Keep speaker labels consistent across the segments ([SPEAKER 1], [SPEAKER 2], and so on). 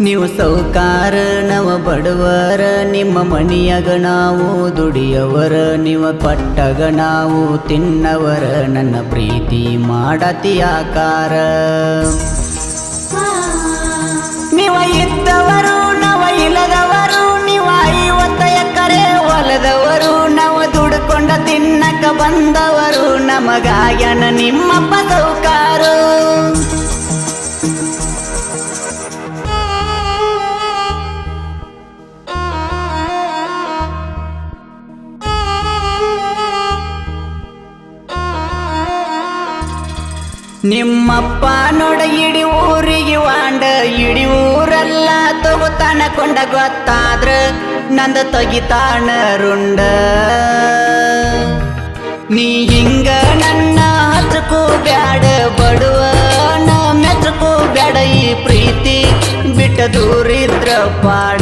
[SPEAKER 1] ನೀವು ಸೌಕಾರ ನವ ಬಡವರ, ನಿಮ್ಮ ಮನಿಯಾಗ ನಾವು ದುಡಿಯವರ, ನೀವು ಪಟ್ಟಗ ನಾವು ತಿನ್ನವರ, ನನ್ನ ಪ್ರೀತಿ ಮಾಡತಿ ಆಕಾರ. ನೀವ ಇದ್ದವರು, ನವ ಇಲ್ಲದವರು, ನೀವ ಐವತ್ತ ಎಕರೆ ಹೊಲದವರು, ನಾವು ದುಡ್ಕೊಂಡ ತಿನ್ನಕ ಬಂದವರು ನಮಗಾಯನ ನಿಮ್ಮ ಸೌಕಾರು. ನಿಮ್ಮಪ್ಪ ನೋಡ, ಇಡಿ ಊರಿಗೆ ವಾಂಡ, ಇಡಿ ಊರೆಲ್ಲ ತಗೋತಾನ ಕೊಂಡ ಗೊತ್ತಾದ್ರ ನಂದ ತಗಿತಾಣ ರುಂಡ. ನೀ ಹಿಂಗ ನನ್ನ ಹತ್ರಕ್ಕೂ ಬ್ಯಾಡ ಬಡುವ ನಮ್ಮ ಮೆತ್ರಕ್ಕೂ ಬ್ಯಾಡ ಈ ಪ್ರೀತಿ. ಬಿಟ್ಟ ದೂರಿದ್ರ ಪಾಡ.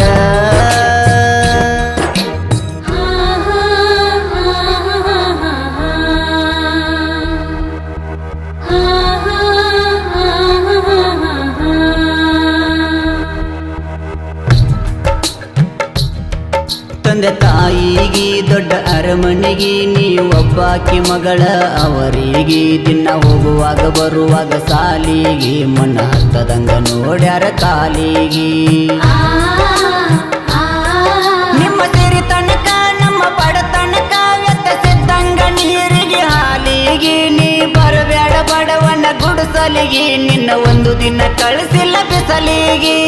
[SPEAKER 1] ತಾಯಿಗೆ ದೊಡ್ಡ ಅರಮನೆಗೆ ನೀ ಒಬ್ಬಾಕಿ ಮಗಳ. ಅವರಿಗೆ ದಿನ ಹೋಗುವಾಗ, ಬರುವಾಗ ಸಾಲಿಗೆ ಮನ ಹತ್ತದಂಗ ನೋಡ್ಯಾರ ಕಾಲಿಗೆ. ನಿಮ್ಮ ಸಿರಿ ತನಕ, ನಮ್ಮ ಬಡತನಕ ವ್ಯತ್ಯಸಿದ್ದಂಗ ನೀರಿಗೆ, ಹಾಲಿಗೆ ನೀ ಬರಬೇಡ ಬಡವನ ಗುಡಿಸಲಿಗೆ. ನಿನ್ನ ಒಂದು ದಿನ ಕಳಿಸಿಲ್ಲ ಬಿಸಲಿಗೆ.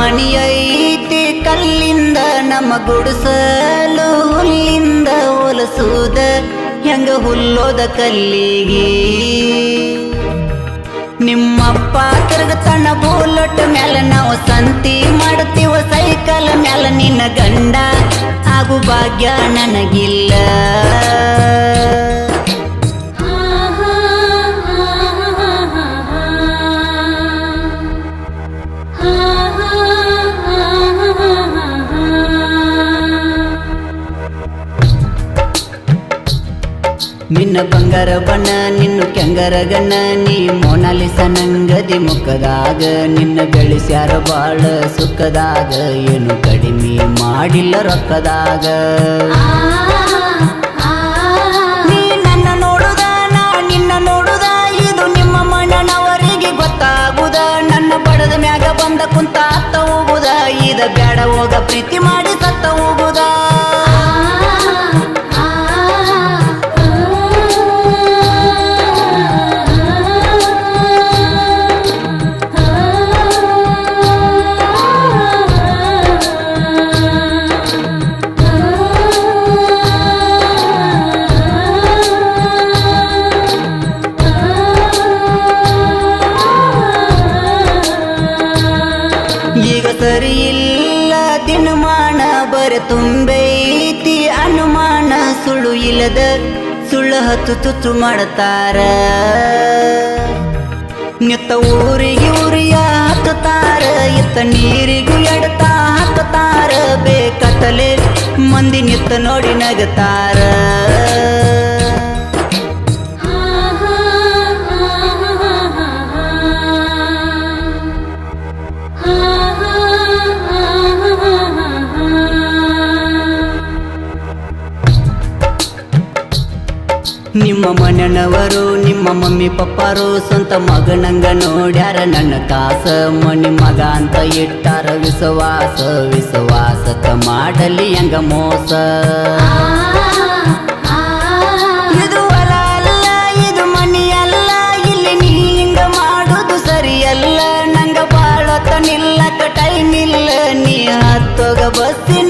[SPEAKER 1] ಐತಿ ಕಲ್ಲಿಂದ ನಮ್ಮ ಗುಡಿಸಲು, ಹುಲ್ಲಿಂದ ಹೊಲಸೂದ, ಹೆಂಗ ಹುಲ್ಲೋದ ಕಲ್ಲಿಗೆ. ನಿಮ್ಮಪ್ಪ ತಿರುಗತನ ಬೋಲೊಟ್ಟ ಮ್ಯಾಲ ನಾವು ಸಂತಿ ಮಾಡ್ತೀವ ಸೈಕಲ್ ಮ್ಯಾಲ ನಿನ್ನ ಗಂಡ, ಆಗು ಭಾಗ್ಯ ನನಗಿಲ್ಲ. ನಿನ್ನ ಬಂಗಾರ ಬಣ್ಣ, ನಿನ್ನ ಕೆಂಗರ ಗಣ್ಣ, ನೀ ಮೋನಾಲಿಸ ನಂಗದಿ ಮುಖದಾಗ, ನಿನ್ನ ಬೆಳೆಸ್ಯಾರ ಬಾಳ ಸುಖದಾಗ, ಏನು ಕಡಿಮೆ ಮಾಡಿಲ್ಲ ರೊಕ್ಕದಾಗ. ಮ್ಯಾಗ ಬಂದ ಕುಂತ ಅತ್ತ ಹೋಗುದ, ಇದ ಬೇಡ ಹೋಗ, ಪ್ರೀತಿ ಮಾಡಿ ಸತ್ತ ಹೋಗುದ. ಈಗ ಸರಿ ಇಲ್ಲ ದಿನಮಾನ ಬರ ತುಂಬೈತಿ ಅನುಮಾನ, ಸುಳ್ಳು ಇಲ್ಲದ ಸುಳ್ಳು ಹತ್ತು ತುತ್ತು ಮಾಡ್ತಾರ. ನಿತ್ತ ಊರಿಗೆ ಊರಿಯ ಹತ್ತುತ್ತಾರ ಇತ್ತ ನೀರಿಗೂ ಎಡತ ಬೇಕತ್ತಲೆ ಮಂದಿ ನಿತ್ತ ನೋಡಿ ನಗತಾರ. ನಿಮ್ಮ ಮನೆನವರು, ನಿಮ್ಮ ಮಮ್ಮಿ ಪಪ್ಪಾರು, ಸ್ವಂತ ಮಗನಂಗ ನೋಡ್ಯಾರ ನನ್ನ ಕಾಸ. ಮನಿ ಮಗ ಅಂತ ಇಟ್ಟಾರ ವಿಶ್ವಾಸ ವಿಶ್ವಾಸ ಮಾಡಲಿ ಹೆಂಗ ಮೋಸ. ಇದು ಹೊಲ ಅಲ್ಲ, ಇದು ಮನಿ ಅಲ್ಲ, ಇಲ್ಲಿ ನೀ ಹಿಂಗ ಮಾಡುದು ಸರಿಯಲ್ಲ. ನಂಗ ಬಾಳತ್ತ ನಿಲ್ಲಕ ಟೈಮ್ ಇಲ್ಲ. ನೀ ಹತ್ತೋಗ ಬಸ್ಸಿನ